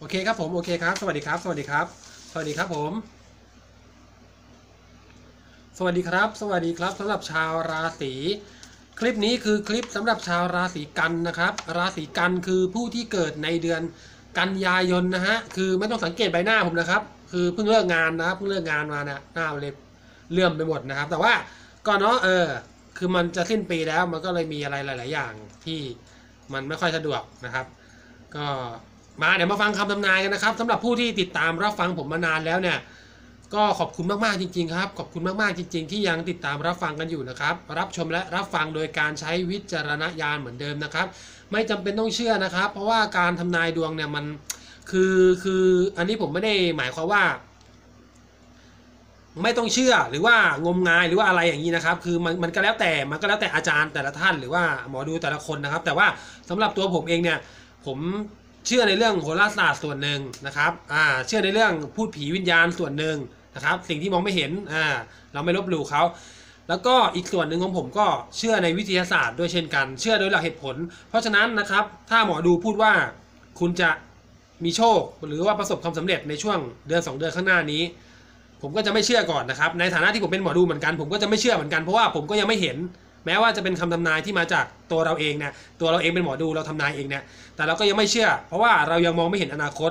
โอเคครับผมโอเคครับ สวัสดีครับ สวัสดีครับ สวัสดีครับผม สวัสดีครับ สวัสดีครับสำหรับชาวราศีคลิปนี้คือคลิปสำหรับชาวราศีกันนะครับ ราศีกันคือผู้ที่เกิดในเดือนกันยายนนะฮะคือไม่ต้องสังเกตใบหน้าผมนะครับ คือเพิ่งเลิกงานนะครับเพิ่งเลิกงานมานะหน้าเล็บเลื่อมไปหมดนะครับ แต่ว่าก่อนเนาะเออ คือมันจะสิ้นปีแล้วมันก็เลยมีอะไรหลาย ๆ อย่างที่มันไม่ค่อยสะดวกนะครับ ก็ มาเดี๋ยวมาฟังคำทำนายกันนะครับสำหรับผู้ที่ติดตามรับฟังผมมานานแล้วเนี่ยก็ขอบคุณมากๆจริงๆครับขอบคุณมากๆจริง ๆ ที่ยังติดตามรับฟังกันอยู่นะครับ รับชมและรับฟังโดยการใช้วิจารณญาณเหมือนเดิมนะครับ ไม่จำเป็นต้องเชื่อนะครับ เพราะว่าการทำนายดวงเนี่ยมันคือคืออันนี้ผมไม่ได้หมายความว่า ไม่ต้องเชื่อหรือว่างมงายหรือว่าอะไรอย่างนี้นะครับ คือมันมันก็แล้วแต่มันก็แล้วแต่อาจารย์แต่ละท่านหรือว่าหมอดูแต่ละคนนะครับ แต่ว่าสำหรับตัวผมเองเนี่ยผม เชื่อในเรื่องโหราศาสตร์ส่วนหนึ่งนะครับอ่าเชื่อในเรื่องพูดผีวิญญาณส่วนหนึ่งนะครับ สิ่งที่มองไม่เห็นอ่าเราไม่ลบหลู่เขาแล้วก็อีกส่วนหนึ่งของผมก็เชื่อในวิทยาศาสตร์ด้วยเช่นกัน เชื่อโดยหลักเหตุผล เพราะฉะนั้นนะครับ ถ้าหมอดูพูดว่าคุณจะมีโชคหรือว่าประสบความสำเร็จในช่วงเดือน 2 เดือนข้างหน้านี้ ผมก็จะไม่เชื่อก่อนนะครับ ในฐานะที่ผมเป็นหมอดูเหมือนกัน ผมก็จะไม่เชื่อเหมือนกันเพราะว่าผมก็ยังไม่เห็น แม้ว่าจะเป็นคำทำนายที่มาจากตัวเราเองเนี่ยตัวเราเองเป็นหมอดูเราทำนายเองเนี่ยแต่เราก็ยังไม่เชื่อ เพราะว่าเรายังมองไม่เห็นอนาคต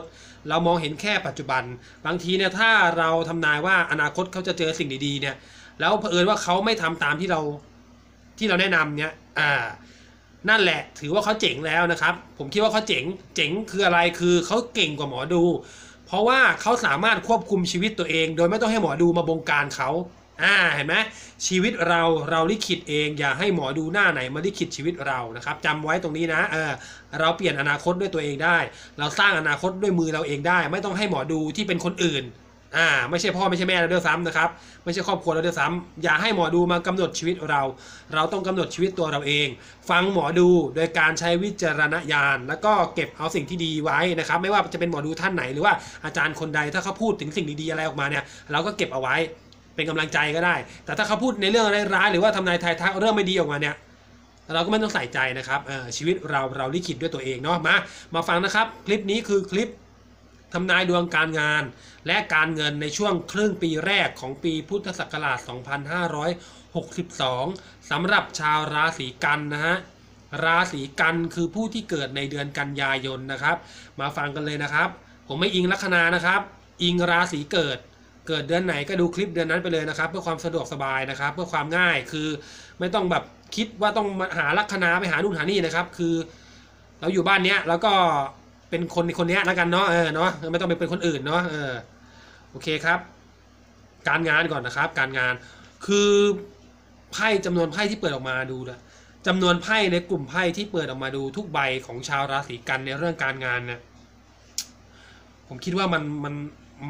เรามองเห็นแค่ปัจจุบัน บางทีเนี่ยถ้าเราทำนายว่าอนาคตเขาจะเจอสิ่งดีๆเนี่ยแล้วเผอิญว่าเขาไม่ทำตามที่เราที่เราแนะนำเนี่ยอ่านั่นแหละถือว่าเขาเจ๋งแล้วนะครับ ผมคิดว่าเขาเจ๋ง เจ๋งคืออะไรคือเขาเก่งกว่าหมอดู เพราะว่าเขาสามารถควบคุมชีวิตตัวเอง โดยไม่ต้องให้หมอดูมาบงการเขา อ่าเห็นไหมชีวิตเราเราลิขิตเอง อย่าให้หมอดูหน้าไหนมาลิขิตชีวิตเรานะครับจำไว้ตรงนี้นะเออเราเปลี่ยนอนาคตด้วยตัวเองได้ เราสร้างอนาคตด้วยมือเราเองได้ ไม่ต้องให้หมอดูที่เป็นคนอื่นอ่าไม่ใช่พ่อไม่ใช่แม่เราด้วยซ้ำนะครับไม่ใช่ครอบครัวเราด้วยซ้ำอย่าให้หมอดูมากำหนดชีวิตเรา เราต้องกำหนดชีวิตตัวเราเอง ฟังหมอดูโดยการใช้วิจารณญาณ แล้วก็เก็บเอาสิ่งที่ดีไว้นะครับ ไม่ว่าจะเป็นหมอดูท่านไหนหรือว่าอาจารย์คนใดถ้าเขาพูดถึงสิ่งดีๆอะไรออกมาเนี่ย เราก็เก็บเอาไว้ เป็นกำลังใจก็ได้ แต่ถ้าเขาพูดในเรื่องร้ายๆหรือว่าทำนายทายทักเรื่องไม่ดีออกมาเนี่ยเราก็ไม่ต้องใส่ใจนะครับเออชีวิตเราเราลิขิตด้วยตัวเองเนาะมามาฟังนะครับ คลิปนี้คือคลิปทำนายดวงการงาน และการเงินในช่วงครึ่งปีแรกของปีพุทธศักราช 2562 สำหรับชาวราศีกันนะฮะราศีกันคือผู้ที่เกิดในเดือนกันยายนนะครับ มาฟังกันเลยนะครับ ผมไม่อิงลัคนานะครับ อิงราศีเกิด เกิดเดือนไหนก็ดูคลิปเดือนนั้นไปเลยนะครับ เพื่อความสะดวกสบายนะครับ เพื่อความง่ายคือไม่ต้องแบบคิดว่าต้องมาหาลัคนาไปหานู่นหานี่นะครับ คือ เราอยู่บ้านเนี้ยแล้วก็เป็นคนคนเนี้ยแล้วกันเนาะเออเนาะไม่ต้องไปเป็นคนอื่นเนาะเออโอเคครับ การงานก่อนนะครับ การงานคือไพ่จำนวนไพ่ที่เปิดออกมาดูนะจำนวนไพ่ในกลุ่มไพ่ที่เปิดออกมาดูทุกใบของชาวราศีกันในเรื่องการงานเนี่ยผมคิดว่ามันมัน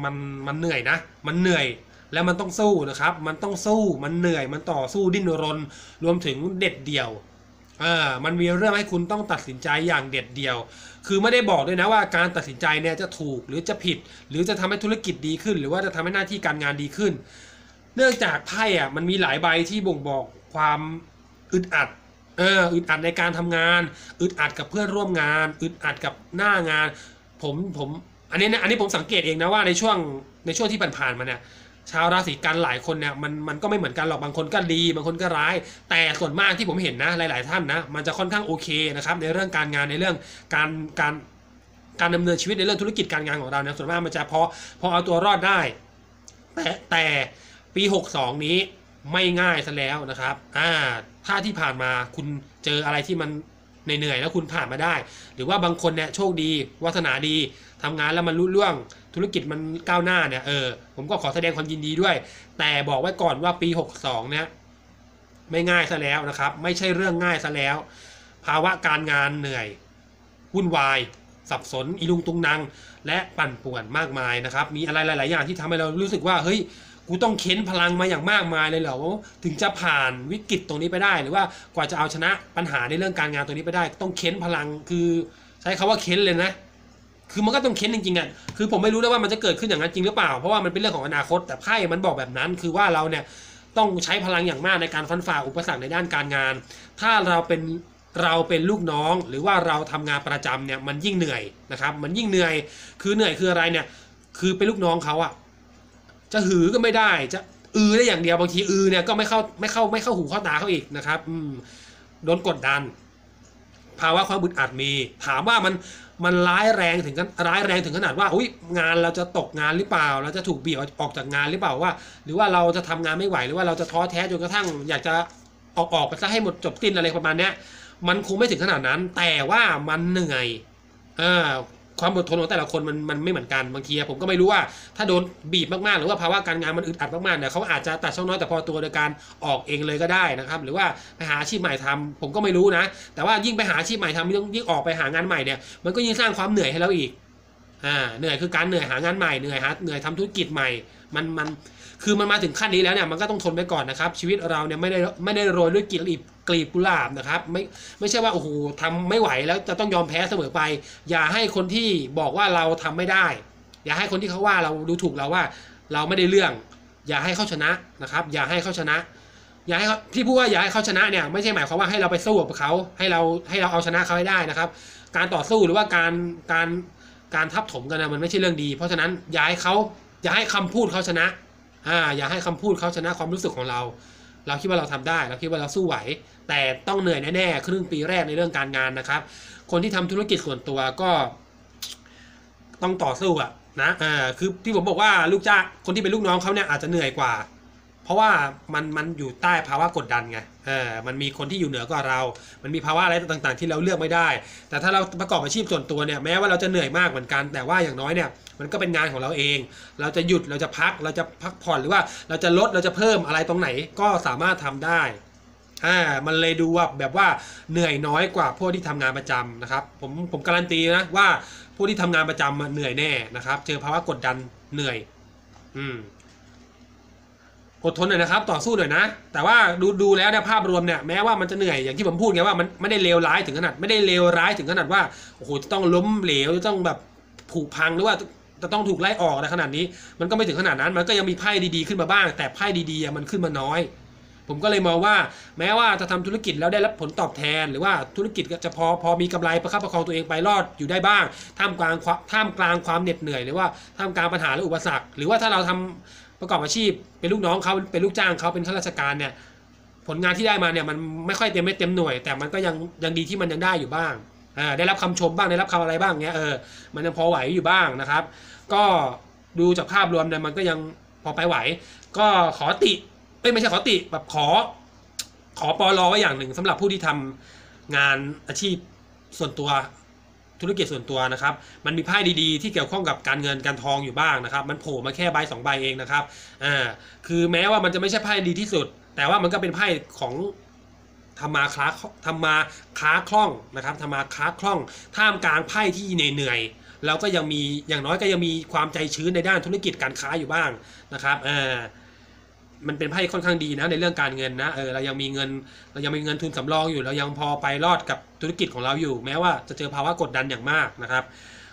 มันมันเหนื่อยนะ มันเหนื่อยแล้วมันต้องสู้นะครับ มันต้องสู้มันเหนื่อยมันต่อสู้ดิ้นรน รวมถึงเด็ดเดี่ยวอ่ามันมีเรื่องให้คุณต้องตัดสินใจอย่างเด็ดเดี่ยว คือไม่ได้บอกด้วยนะว่าการตัดสินใจเนี่ยจะถูกหรือจะผิด หรือจะทำให้ธุรกิจดีขึ้น หรือว่าจะทำให้หน้าที่การงานดีขึ้น เนื่องจากไพ่อะมันมีหลายใบที่บ่งบอกความอึดอัดเอออึดอัดในการทำงาน อึดอัดกับเพื่อนร่วมงาน อึดอัดกับหน้างาน ผมผม อันนี้นะอันนี้ผมสังเกตเองนะว่าในช่วงในช่วงที่ผ่านๆมาเนี่ยชาวราศีกันหลายคนเนี่ยมันมันก็ไม่เหมือนกันหรอกบางคนก็ดีบางคนก็ร้าย แต่ส่วนมากที่ผมเห็นนะหลาย ๆ ท่านนะมันจะค่อนข้างโอเคนะครับในเรื่องการงานในเรื่องการการการดำเนินชีวิตในเรื่องธุรกิจการงานของเราเนี่ยส่วนมากมันจะพอพอเอาตัวรอดได้ แต่แต่ปี 62 นี้ไม่ง่ายซะแล้วนะครับอ่าถ้าที่ผ่านมาคุณเจออะไรที่มัน เหนื่อยๆแล้วคุณผ่านมาได้ หรือว่าบางคนเนี่ยโชคดีวาสนาดีทำงานแล้วมันรุ่เรื่องธุรกิจมันก้าวหน้าเนี่ยเออผมก็ขอแสดงความยินดีด้วย แต่บอกไว้ก่อนว่าปี 62 เนี่ยไม่ง่ายซะแล้วนะครับ ไม่ใช่เรื่องง่ายซะแล้ว ภาวะการงานเหนื่อยวุ่นวาย สับสนอีลุงตุงนางและปั่นป่วนมากมายนะครับ มีอะไรหลาย ๆ อย่างที่ทำให้เรารู้สึกว่าเฮ้ย กูต้องเค้นพลังมาอย่างมากมายเลยเหรอถึงจะผ่านวิกฤตตรงนี้ไปได้ หรือว่ากว่าจะเอาชนะปัญหาในเรื่องการงานตรงนี้ไปได้ ต้องเค้นพลังคือใช้คาว่าเค้นเลยนะคือมันก็ต้องเค้นจริงๆอะ คือผมไม่รู้เลยว่ามันจะเกิดขึ้นอย่างนั้นจริงหรือเปล่า เพราะว่ามันเป็นเรื่องของอนาคต แต่ไพ่มันบอกแบบนั้น คือว่าเราเนี่ยต้องใช้พลังอย่างมากในการฟันฝ่าอุปสรรคในด้านการงาน ถ้าเราเป็นเราเป็นลูกน้อง หรือว่าเราทำงานประจำเนี่ยมันยิ่งเหนื่อยนะครับ มันยิ่งเหนื่อย คือเหนื่อยคืออะไรเนี่ย คือเป็นลูกน้องเขาอะ จะหือก็ไม่ได้ จะอือได้อย่างเดียวบางทีอือเนี่ยก็ไม่เข้าไม่เข้าไม่เข้าหูเข้าตาเขาอีกนะครับอืมโดนกดดัน ภาวะความบึดอัดมี ถามว่ามันมันร้ายแรงถึงกันร้ายแรงถึงขนาดว่าอุ้ยงานเราจะตกงานหรือเปล่า เราจะถูกเบีบออกจากงานหรือเปล่าว่า หรือว่าเราจะทำงานไม่ไหวหรือว่าเราจะท้อแท้จนกระทั่ง อยากจะออกออกไปซะให้หมดจบสิ้นอะไรประมาณเนี้ยมันคงไม่ถึงขนาดนั้น แต่ว่ามันเหนื่อยเออ ความอดทนของแต่ละคนมันมันไม่เหมือนกันบางทีผมก็ไม่รู้ว่าถ้าโดนบีบมากๆ หรือว่าภาวะการงานมันอึดอัดมากๆเนี่ยเขาอาจจะตัดช่องน้อยแต่พอตัวโดยการออกเองเลยก็ได้นะครับ หรือว่าไปหาอาชีพใหม่ทำผมก็ไม่รู้นะ แต่ว่ายิ่งไปหาอาชีพใหม่ทำยิ่งยิ่งออกไปหางานใหม่เนี่ยมันก็ยิ่งสร้างความเหนื่อยให้เราอีกอ่าเหนื่อยคือการเหนื่อยหางานใหม่เหนื่อยหาเหนื่อยทำธุรกิจใหม่มันมัน คือมันมาถึงขั้นนี้แล้วเนี่ยมันก็ต้องทนไปก่อนนะครับ ชีวิตเราเนี่ยไม่ได้ไม่ได้โรยด้วยกลีบกลีบกุหลาบนะครับไม่ไม่ใช่ว่าโอ้โหทำไม่ไหวแล้วจะต้องยอมแพ้เสมอไป อย่าให้คนที่บอกว่าเราทำไม่ได้ อย่าให้คนที่เขาว่าเราดูถูกเราว่า เราไม่ได้เรื่อง อย่าให้เขาชนะนะครับ อย่าให้เขาชนะอย่าให้เขาที่พูดว่าอย่าให้เขาชนะเนี่ยไม่ใช่หมายความว่าให้เราไปสู้กับเขาให้เราให้เราเอาชนะเขาให้ได้นะครับ การต่อสู้หรือว่าการการการทับถมกันนะมันไม่ใช่เรื่องดี เพราะฉะนั้นอย่าให้เขาอย่าให้คำพูดเขาชนะ อ่าอย่าให้คำพูดเขาชนะความรู้สึกของเรา เราคิดว่าเราทำได้เราคิดว่าเราสู้ไหว แต่ต้องเหนื่อยแน่ๆครึ่งปีแรกในเรื่องการงานนะครับ คนที่ทำธุรกิจส่วนตัวก็ต้องต่อสู้อะนะอ่าคือที่ผมบอกว่าลูกจ้างคนที่เป็นลูกน้องเขาเนี่ยอาจจะเหนื่อยกว่า เพราะว่ามันมันอยู่ใต้ภาวะกดดันไงเออมันมีคนที่อยู่เหนือกว่าเรา มันมีภาวะอะไรต่างๆ ที่เราเลือกไม่ได้ แต่ถ้าเราประกอบอาชีพส่วนตัวเนี่ยแม้ว่าเราจะเหนื่อยมากเหมือนกัน แต่ว่าอย่างน้อยเนี่ยมันก็เป็นงานของเราเอง เราจะหยุดเราจะพักเราจะพักผ่อนหรือว่าเราจะลดเราจะเพิ่มอะไรตรงไหนก็สามารถทำได้อ่ามันเลยดูว่าแบบว่าเหนื่อยน้อยกว่าพวกที่ทำงานประจำนะครับผมผมการันตีนะว่าพวกที่ทำงานประจำเหนื่อยแน่นะครับ เจอภาวะกดดันเหนื่อย อืม อดทนหน่อยนะครับ ต่อสู้หน่อยนะ แต่ว่าดูดูแล้วเนี่ยภาพรวมเนี่ยแม้ว่ามันจะเหนื่อยอย่างที่ผมพูดไงว่ามันไม่ได้เลวร้ายถึงขนาดไม่ได้เลวร้ายถึงขนาดว่าโอ้โหจะต้องล้มเหลวจะต้องแบบผุพังหรือว่าจะต้องถูกไล่ออกอะไรขนาดนี้ มันก็ไม่ถึงขนาดนั้น มันก็ยังมีไพ่ดีๆขึ้นมาบ้าง แต่ไพ่ดีๆมันขึ้นมาน้อย ผมก็เลยมองว่า แม้ว่าจะทำธุรกิจแล้วได้รับผลตอบแทน หรือว่าธุรกิจจะพอพอมีกำไรประคับประคองตัวเองไปรอดอยู่ได้บ้าง ท่ามกลางท่ามกลางความเหน็ดเหนื่อย หรือว่าท่ามกลางปัญหาและอุปสรรค หรือว่าถ้าเราทำ ประกอบอาชีพเป็นลูกน้องเขาเป็นลูกจ้างเขาเป็นข้าราชการเนี่ยผลงานที่ได้มาเนี่ยมันไม่ค่อยเต็มไม่เต็มหน่วย แต่มันก็ยังยังดีที่มันยังได้อยู่บ้างอ่าได้รับคำชมบ้างได้รับคำอะไรบ้างเงี้ยเออมันยังพอไหวอยู่บ้างนะครับ ก็ดูจากภาพรวมเนี่ยมันก็ยังพอไปไหว ก็ขอติเอ้ยไม่ใช่ขอติแบบขอ ขอปอรอไว้อย่างหนึ่งสำหรับผู้ที่ทำงานอาชีพส่วนตัว ธุรกิจส่วนตัวนะครับ มันมีไพ่ดีๆ ที่เกี่ยวข้องกับการเงินการทองอยู่บ้างนะครับ มันโผล่มาแค่ใบสองใบเองนะครับ อ่า คือแม้ว่ามันจะไม่ใช่ไพ่ดีที่สุด แต่ว่ามันก็เป็นไพ่ของทำมาค้าทำมาค้าคล่องนะครับทำมาค้าคล่อง ท่ามกลางไพ่ที่เหนื่อยๆเราก็ยังมีอย่างน้อยก็ยังมีความใจชื้นในด้านธุรกิจการค้าอยู่บ้างนะครับเออ มันเป็นไพ่ค่อนข้างดีนะในเรื่องการเงินนะเออเรายังมีเงินเรายังมีเงินทุนสำรองอยู่ เรายังพอไปรอดกับธุรกิจของเราอยู่ แม้ว่าจะเจอภาวะกดดันอย่างมากนะครับ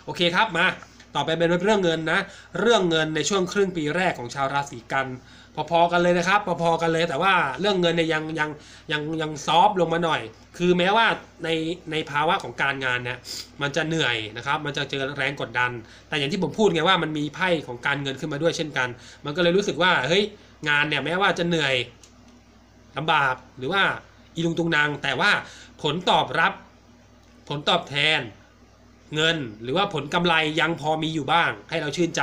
โอเคครับมาต่อไปเป็นเรื่องเงินนะ เรื่องเงินในช่วงครึ่งปีแรกของชาวราศีกันพอๆกันเลยนะครับพอๆกันเลยแต่ว่าเรื่องเงินเนี่ยยังยังยังยังซอฟลงมาหน่อย คือแม้ว่าในในภาวะของการงานเนี่ยมันจะเหนื่อยนะครับมันจะเจอแรงกดดัน แต่อย่างที่ผมพูดไงว่ามันมีไพ่ของการเงินขึ้นมาด้วยเช่นกัน มันก็เลยรู้สึกว่าเฮ้ย งานเนี่ยแม้ว่าจะเหนื่อยลำบากหรือว่าอีลุงตุงนางแต่ว่าผลตอบรับ ผลตอบแทน เงินหรือว่าผลกำไรยังพอมีอยู่บ้างให้เราชื่นใจ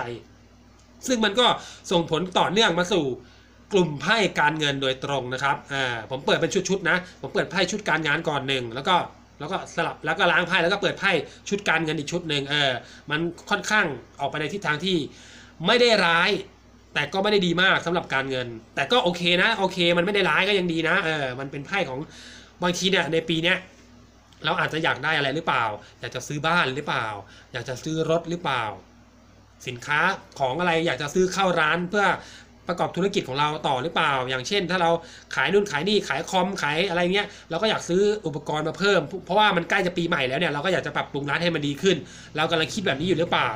ซึ่งมันก็ส่งผลต่อเนื่องมาสู่กลุ่มไพ่การเงินโดยตรงนะครับอ่าผมเปิดเป็นชุดๆนะ ผมเปิดไพ่ชุดการงานก่อนหนึ่งแล้วก็แล้วก็สลับแล้วก็ล้างไพ่แล้วก็เปิดไพ่ชุดการเงินอีกชุดหนึ่งเออมันค่อนข้างออกไปในทิศทางที่ไม่ได้ร้าย แต่ก็ไม่ได้ดีมากสำหรับการเงิน แต่ก็โอเคนะโอเค มันไม่ได้ร้ายก็ยังดีนะเออมันเป็นไพ่ของบางทีเนี่ยในปีเนี้ยเราอาจจะอยากได้อะไรหรือเปล่า อยากจะซื้อบ้านหรือเปล่า อยากจะซื้อรถหรือเปล่า สินค้าของอะไรอยากจะซื้อเข้าร้านเพื่อประกอบธุรกิจของเราต่อหรือเปล่า อย่างเช่น ถ้าเราขายนู่นขายนี่ขายคอมขายอะไรเงี้ยเราก็อยากซื้ออุปกรณ์มาเพิ่ม เพราะว่ามันใกล้จะปีใหม่แล้วเนี่ยเราก็อยากจะปรับปรุงร้านให้มันดีขึ้น เรากำลังคิดแบบนี้อยู่หรือเปล่า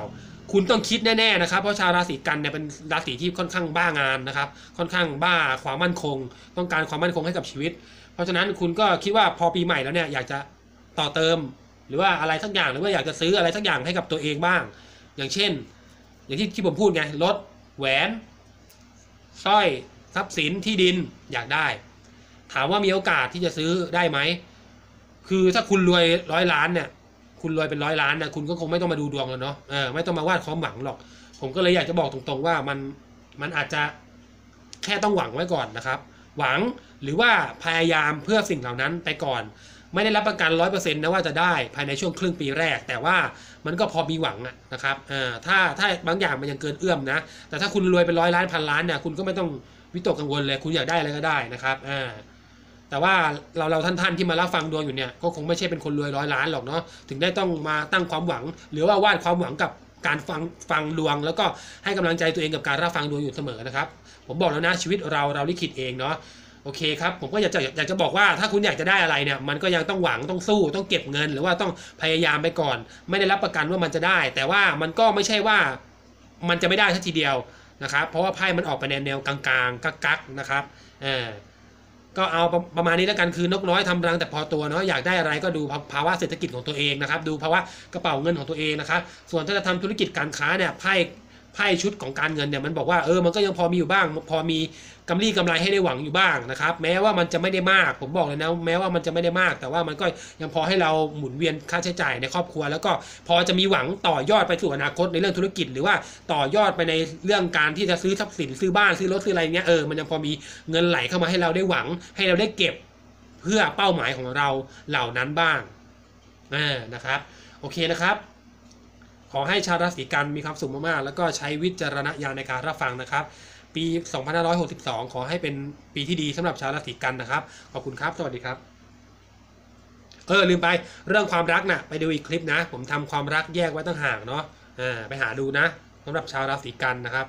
คุณต้องคิดแน่ๆนะครับ เพราะชาวราศีกันเนี่ยเป็นราศีที่ค่อนข้างบ้างานนะครับ ค่อนข้างบ้าความมั่นคง ต้องการความมั่นคงให้กับชีวิต เพราะฉะนั้นคุณก็คิดว่าพอปีใหม่แล้วเนี่ยอยากจะต่อเติม หรือว่าอะไรสักอย่างหรือว่าอยากจะซื้ออะไรสักอย่างให้กับตัวเองบ้าง อย่างเช่น อย่างที่ที่ผมพูดไงรถแหวนสร้อยทรัพย์สินที่ดินอยากได้ ถามว่ามีโอกาสที่จะซื้อได้ไหมคือถ้าคุณรวยร้อยล้านเนี่ย คุณรวยเป็นร้อยล้านนะคุณก็คงไม่ต้องมาดูดวงแล้วเนาะเออไม่ต้องมาวาดความหวังหรอก ผมก็เลยอยากจะบอกตรงๆว่ามันมันอาจจะแค่ต้องหวังไว้ก่อนนะครับ หวังหรือว่าพยายามเพื่อสิ่งเหล่านั้นไปก่อน ไม่ได้รับประกันร้อยเปอร์เซ็นต์นะว่าจะได้ภายในช่วงครึ่งปีแรก แต่ว่ามันก็พอมีหวังนะครับอ่าถ้าถ้าบางอย่างมันยังเกินเอื้อมนะ แต่ถ้าคุณรวยเป็นร้อยล้านพันล้านเนี่ยคุณก็ไม่ต้องวิตกกังวลเลย คุณอยากได้อะไรก็ได้นะครับอ่า แต่ว่าเราเราท่านๆที่มารับฟังดวงอยู่เนี่ยก็คงไม่ใช่เป็นคนรวยร้อยล้านหรอกเนาะถึงได้ต้องมาตั้งความหวัง หรือว่าวาดความหวังกับการฟังฟังดวง แล้วก็ให้กำลังใจตัวเองกับการรับฟังดวงอยู่เสมอนะครับ ผมบอกแล้วนะชีวิตเราเราลิขิตเองเนาะโอเคครับผมก็อยากจะอยากจะบอกว่าถ้าคุณอยากจะได้อะไรเนี่ยมันก็ยังต้องหวังต้องสู้ต้องเก็บเงิน หรือว่าต้องพยายามไปก่อน ไม่ได้รับประกันว่ามันจะได้ แต่ว่ามันก็ไม่ใช่ว่ามันจะไม่ได้ทัทีเดียวนะครับเพราะว่าไพ่มันออกไปในวแนวกลางๆกักๆนะครับเออ ก็เอาประมาณนี้แล้วกันคือนกน้อยทำรังแต่พอตัวเนาะอยากได้อะไรก็ดูภาภาวะเศรษฐกิจของตัวเองนะครับ ดูภาวะกระเป๋าเงินของตัวเองนะครับ ส่วนถ้าจะทำธุรกิจการค้าเนี่ยไพ่ ไพ่ชุดของการเงินเนี่ยมันบอกว่าเออมันก็ยังพอมีอยู่บ้าง พอมีกำไรกำไรให้ได้หวังอยู่บ้างนะครับ แม้ว่ามันจะไม่ได้มาก ผมบอกเลยนะ แม้ว่ามันจะไม่ได้มาก แต่ว่ามันก็ยังพอให้เราหมุนเวียนค่าใช้จ่ายในครอบครัว แล้วก็พอจะมีหวังต่อยอดไปสู่อนาคตในเรื่องธุรกิจ หรือว่าต่อยอดไปในเรื่องการที่จะซื้อทรัพย์สินซื้อบ้านซื้อรถซื้ออะไรเงี้ยเออมันยังพอมีเงินไหลเข้ามาให้เราได้หวัง ให้เราได้เก็บเพื่อเป้าหมายของเราเหล่านั้นบ้างอ่านะครับ โอเคนะครับ ขอให้ชาวราศีกันมีความสุขมากๆ แล้วก็ใช้วิจารณญาณในการรับฟังนะครับ ปี 2562 ขอให้เป็นปีที่ดีสำหรับชาวราศีกันนะครับ ขอบคุณครับ สวัสดีครับเออลืมไปเรื่องความรักนะ่ะไปดูอีกคลิปนะ ผมทำความรักแยกไว้ตั้งหากเนาะอ่าไปหาดูนะสำหรับชาวราศีกันนะครับ